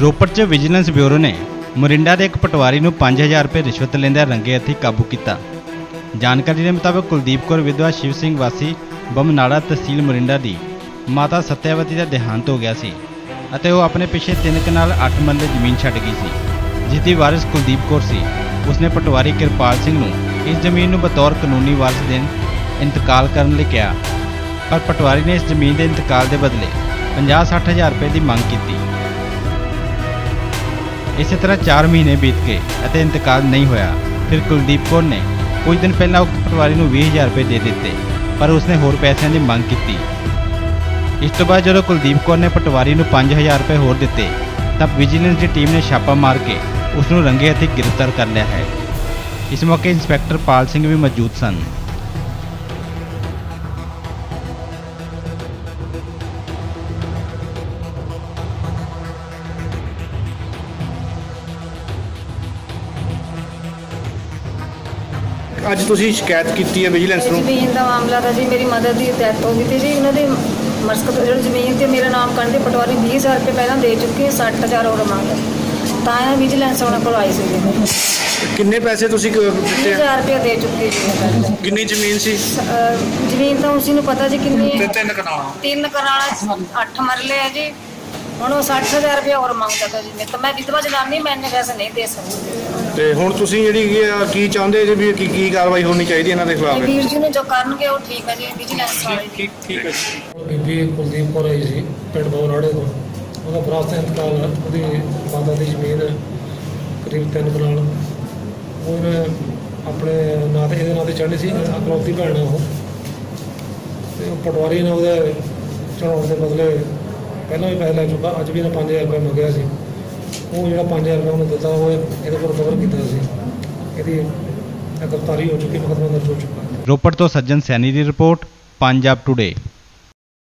ਰੋਪੜ 'ਚ vigilance bureau ਨੇ ਮੋਰਿੰਡਾ ਦੇ ਇੱਕ ਪਟਵਾਰੀ ਨੂੰ 5000 ਰੁਪਏ ਰਿਸ਼ਵਤ ਲੈਂਦਿਆਂ ਰੰਗੇ ਹੱਥੀਂ ਕਾਬੂ ਕੀਤਾ। ਜਾਣਕਾਰੀ ਦੇ ਮੁਤਾਬਕ ਕੁਲਦੀਪ ਕੌਰ, ਵਿਧਵਾ ਸ਼ਿਵ ਸਿੰਘ ਵਾਸੀ ਬਮਨਾੜਾ ਤਹਿਸੀਲ ਮੋਰਿੰਡਾ ਦੀ ਮਾਤਾ ਸਤਿਆਵਤੀ ਦਾ ਦੇਹਾਂਤ ਹੋ ਗਿਆ ਸੀ ਅਤੇ ਉਹ ਆਪਣੇ ਪਿੱਛੇ ਤਿੰਨ ਕਨਾਲ 8 ਮਰਲੇ ਜ਼ਮੀਨ ਛੱਡ ਗਈ ਸੀ ਜਿਸ ਦੀ ਵਾਰਿਸ ਕੁਲਦੀਪ ਕੌਰ ਸੀ। ਉਸਨੇ ਪਟਵਾਰੀ ਕਿਰਪਾਲ ਸਿੰਘ ਨੂੰ ਇਸ ਜ਼ਮੀਨ ਨੂੰ ਬਤੌਰ ਕਾਨੂੰਨੀ ਵਾਰਸ ਦੇਣ ਇੰਤਕਾਲ ਕਰਨ ਲਈ ਕਿਹਾ, ਪਰ ਪਟਵਾਰੀ ਨੇ ਇਸ ਜ਼ਮੀਨ ਦੇ ਇੰਤਕਾਲ ਦੇ ਬਦਲੇ 50-60 ਹਜ਼ਾਰ ਰੁਪਏ ਦੀ ਮੰਗ ਕੀਤੀ। ਇਸੇ ਤਰ੍ਹਾਂ 4 ਮਹੀਨੇ ਬੀਤ ਗਏ ਅਤੇ ਇੰਤਕਾਲ ਨਹੀਂ ਹੋਇਆ। ਫਿਰ ਕੁਲਦੀਪ ਕੌਰ ਨੇ ਕੁਝ ਦਿਨ ਪਹਿਲਾਂ ਉਕਤ ਪਟਵਾਰੀ ਨੂੰ 20000 ਰੁਪਏ ਦੇ ਦਿੱਤੇ, ਪਰ ਉਸਨੇ ਹੋਰ ਪੈਸਿਆਂ ਦੀ ਮੰਗ ਕੀਤੀ। ਇਸ ਤੋਂ ਬਾਅਦ ਜਦੋਂ ਕੁਲਦੀਪ ਕੌਰ ਨੇ ਪਟਵਾਰੀ ਨੂੰ 5000 ਰੁਪਏ ਹੋਰ ਦਿੱਤੇ, ਤਾਂ ਵਿਜੀਲੈਂਸ ਦੀ ਟੀਮ ਨੇ ਛਾਪਾ ਮਾਰ ਕੇ ਉਸ ਨੂੰ ਰੰਗੇ ਹੱਥੀਂ ਗ੍ਰਿਫਤਾਰ ਕਰ ਲਿਆ ਹੈ। ਇਸ ਮੌਕੇ ਇੰਸਪੈਕਟਰ ਪਾਲ ਸਿੰਘ ਵੀ ਮੌਜੂਦ ਸਨ। ਅੱਜ ਤੁਸੀਂ ਸ਼ਿਕਾਇਤ ਕੀਤੀ ਹੈ ਵਿਜੀਲੈਂਸ ਨੂੰ? ਜ਼ਮੀਨ ਦਾ ਮਾਮਲਾ ਤਾਂ ਜੀ ਮੇਰੀ ਮਦਰ ਦੀ ਡੈਥ ਹੋ ਗਈ ਤੇ ਜੀ ਉਹਨਾਂ ਦੇ ਮਸਕਤ ਜਿਹੜੀ ਜ਼ਮੀਨ ਤੇ ਮੇਰਾ ਨਾਮ ਕਰਨ ਦੇ ਪਟਵਾਰੀ 20000 ਰੁਪਏ ਪਹਿਲਾਂ ਦੇ ਚੁੱਕੇ 60000 ਹੋਰ ਮੰਗਦੇ ਤਾਂ ਇਹ ਵਿਜੀਲੈਂਸ ਉਹਨਾਂ ਕੋਲ ਆਈ ਸੀ ਜੀ ਕਿੰਨੇ ਪੈਸੇ ਤੁਸੀਂ ਕ- ਦਿੱਤੇ ਆ? 20000 ਰੁਪਏ ਦੇ ਚੁੱਕੇ ਜੀ ਪਹਿਲਾਂ। ਕਿੰਨੀ ਜ਼ਮੀਨ ਸੀ? ਅਹ ਜ਼ਮੀਨ ਤਾਂ ਉਸੇ ਨੂੰ ਪਤਾ ਜੀ ਕਿੰਨੀ ਹੈ ਤਿੰਨ ਕਨਾਲ। ਤਿੰਨ ਕਰਾਲਾ 8 ਮਰਲੇ ਹੈ ਜੀ। ਹੁਣ ਉਹ 60000 ਰੁਪਏ ਹੋਰ ਮੰਗਦਾ ਤਾ ਜੀ। ਮੈਂ ਤਾਂ ਮੈਂ ਵਿਧਵਾ ਜਨਾਨੀ ਮੈਂ ਇੰਨੇ ਪੈਸੇ ਨਹੀਂ ਦੇ ਸਕਦੀ। ਤੇ ਹੁਣ ਤੁਸੀਂ ਜਿਹੜੀ ਕੀ ਆ, ਕੀ ਚਾਹੁੰਦੇ ਜੀ ਵੀ ਕੀ ਕੀ ਕਾਰਵਾਈ ਹੋਣੀ ਚਾਹੀਦੀ ਇਹਨਾਂ ਦੇ ਖਿਲਾਫ? ਵੀਰ ਜੀ ਨੇ ਜੋ ਕਰਨਗੇ ਉਹ ਠੀਕ ਹੈ ਜੀ ਵਿਜੀਲੈਂਸ ਵਾਲੇ ਜੀ। ਠੀਕ ਹੈ ਬੀਬੀ ਕੁਲਦੀਪ ਕੌਰ ਆਈ ਸੀ ਪਿੰਡ ਬੋਨਾੜੇ ਤੋਂ ਉਹਦਾ ਵਿਰਾਸਤ ਇੰਤਕਾਲ ਉਹਦੀ ਮਾਤਾ ਦੀ ਜ਼ਮੀਨ ਕਰੀਬ ਤਿੰਨ ਕਨਾਲ ਉਹਨੇ ਆਪਣੇ ਨਾਂ ਤੇ ਇਹਦੇ ਨਾਂ ਤੇ ਚੜ੍ਹਨੀ ਸੀ ਅਕਲੌਤੀ ਭੈਣ ਉਹ। ਤੇ ਉਹ ਪਟਵਾਰੀ ਨੇ ਉਹਦੇ ਚੜਾਉਣ ਦੇ ਬਦਲੇ ਪਹਿਲਾਂ ਵੀ ਪੈਸੇ ਲੈ ਚੁੱਕਾ, ਅੱਜ ਵੀ ਇਹਨੇ 5000 ਰੁਪਏ ਮੰਗਿਆ ਸੀ। ਉਹ ਜਿਹੜਾ 5000 ਰੁਪਏ ਉਹਨੂੰ ਦਿੱਤਾ, ਉਹ ਇਹਦੇ ਕੋਲ ਕਵਰ ਕੀਤਾ ਸੀ। ਇਹਦੀ ਗ੍ਰਿਫਤਾਰੀ ਹੋ ਚੁੱਕੀ, ਮੁਕੱਦਮਾ ਦਰਜ ਹੋ ਚੁੱਕਾ। ਰੋਪੜ ਤੋਂ ਸੱਜਣ ਸੈਣੀ ਦੀ ਰਿਪੋਰਟ, ਪੰਜਾਬ ਟੁਡੇ